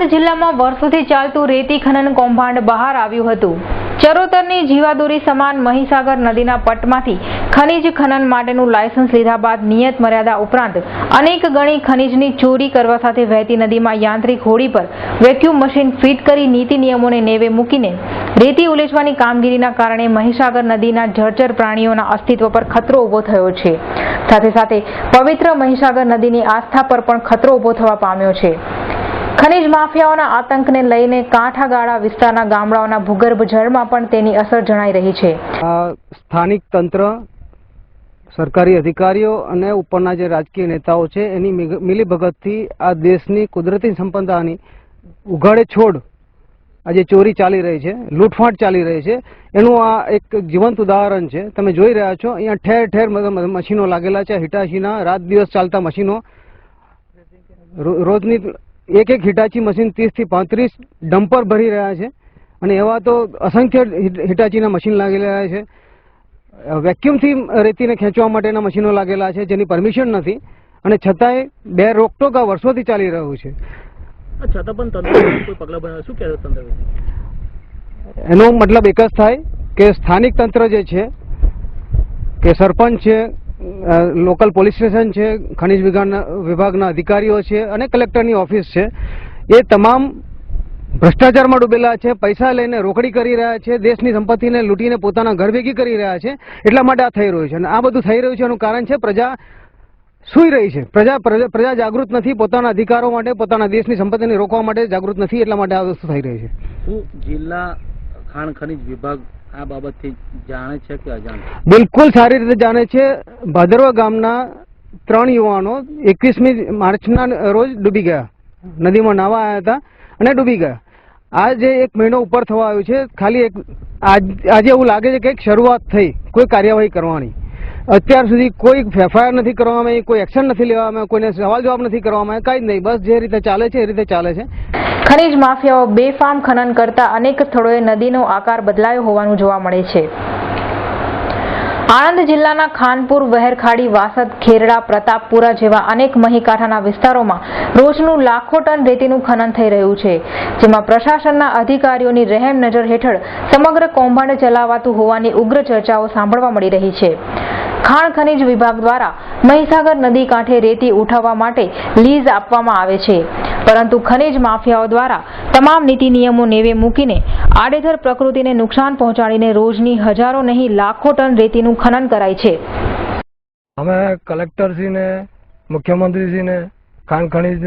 આણંદ જિલ્લામાં વર્ષોથી ચાલતું રેતી ખનન કૌભાંડ બહાર આવ્યું હતું. ચરોતરની જીવાદોરી સમાન મહીસાગર નદીના પટમાંથી ખનીજ ખનન માટેનું લાયસન્સ લીધા બાદ નિયત મર્યાદા ઉપરાંત અનેક ગણી ખનીજની ચોરી કરવા સાથે વહેતી નદીમાં યાંત્રિક હોડી પર વેક્યુમ મશીન ફિટ કરી નીતિ નિયમોને નેવે મૂકીને રેતી ઉલેચવાની કામગીરીના કારણે મહીસાગર નદીના જળચર પ્રાણીઓના અસ્તિત્વ પર ખતરો ઊભો થયો છે. સાથે સાથે પવિત્ર મહીસાગર નદીની આસ્થા પર પણ ખતરો ઊભો થવા પામ્યો છે. ખનીજ માફિયાઓના આતંકને લઈને કાંઠાગાળા વિસ્તારના ગામડાઓના ભૂગર્ભ જળમાં પણ તેની અસર જણાઈ રહી છે. સ્થાનિક તંત્ર, સરકારી અધિકારીઓ અને ઉપરના જે રાજકીય નેતાઓ છે, એની મિલીભગતથી આ દેશની કુદરતી સંપદાની ઉઘાડે છોડ આજે ચોરી ચાલી રહી છે, લૂંટફાટ ચાલી રહી છે, એનું આ એક જીવંત ઉદાહરણ છે. તમે જોઈ રહ્યા છો, અહીંયા ઠેર ઠેર મશીનો લાગેલા છે, હિટાશીના રાત દિવસ ચાલતા મશીનો. રોજની એક એક હિટાચી મશીન ત્રીસથી પાંત્રીસ ડમ્પર ભરી રહ્યા છે અને એવા તો અસંખ્ય હિટ- હિટાચીના મશીન લાગી રહ્યા છે. વેક્યુમથી રેતીને ખેંચવા માટેના મશીનો લાગેલા છે જેની પરમિશન નથી અને છતાંય બે રોકટોક આ વર્ષોથી ચાલી રહ્યું છે. છતાં પણ કોઈ પગલાં શું કહેતો તંત્ર એનો મતલબ એક જ થાય કે સ્થાનિક તંત્ર જે છે કે સરપંચ છે લોકલ પોલીસ સ્ટેશન છે, ખનિજ વિભાગના અધિકારીઓ છે અને કલેક્ટરની ઓફિસ છે. એ તમામ ભ્રષ્ટાચારમાં ડૂબેલા છે, પૈસા લઈને રોકડી કરી રહ્યા છે, દેશની સંપત્તિને લૂંટીને પોતાના ઘર ભેગી કરી રહ્યા છે. એટલા માટે આ થઈ રહ્યું છે. અને આ બધું થઈ રહ્યું છે, એનું કારણ છે પ્રજા સુઈ રહી છે. પ્રજા પ્રજા જાગૃત નથી, પોતાના અધિકારો માટે, પોતાના દેશની સંપત્તિને રોકવા માટે જાગૃત નથી, એટલા માટે આ વસ્તુ થઈ રહી છે. જિલ્લા ખાણ ખનિજ વિભાગ આ બાબતથી જાણે છે કે અજાણ બિલકુલ સારી રીતે જાણે છે. ભાદરવા ગામના ત્રણ યુવાનો એકવીસમી માર્ચના રોજ ડૂબી ગયા. નદીમાં નાવા આવ્યા હતા અને ડૂબી ગયા. આજે એક મહિનો ઉપર થવા આવ્યો છે, ખાલી એક આજ- એવું લાગે છે કે શરૂઆત થઈ, કોઈ કાર્યવાહી કરવાની. અત્યાર સુધી કોઈ એફઆઈઆર નથી કરવામાં આવી, કોઈ એક્શન નથી લેવામાં કોઈને સવાલ જવાબ નથી કરવામાં કાંઈ જ નહીં. બસ જે રીતે ચાલે છે, એ રીતે ચાલે છે. ખનીજ માફિયાઓ બેફામ ખનન કરતા અનેક સ્થળોએ નદીનો આકાર બદલાયો હોવાનું જોવા મળે છે. આણંદ જિલ્લાના ખાનપુર, વહેરખાડી, વાસદ, ખેરડા, પ્રતાપપુરા જેવા અનેક મહીકાંઠાના વિસ્તારોમાં રોજનું લાખો ટન રેતીનું ખનન થઈ રહ્યું છે, જેમાં પ્રશાસનના અધિકારીઓની રહેમ નજર હેઠળ સમગ્ર કૌભાંડ ચલાવાતું હોવાની ઉગ્ર ચર્ચાઓ સાંભળવા મળી રહી છે. ખાણ ખનીજ વિભાગ દ્વારા મહીસાગર નદી કાંઠે રેતી ઉઠાવવા માટે લીઝ આપવામાં આવે છે. પરંતુ ખનીજ માફિયાઓ દ્વારા તમામ નીતિ નિયમો નેવે મૂકીને આડેધર પ્રકૃતિને નુકસાન પહોંચાડીને રોજની હજારો નહીં લાખો ટન રેતીનું ખનન કરાય છે. અમે કલેક્ટરશ્રીને, મુખ્યમંત્રીશ્રીને, ખાણ ખનીજ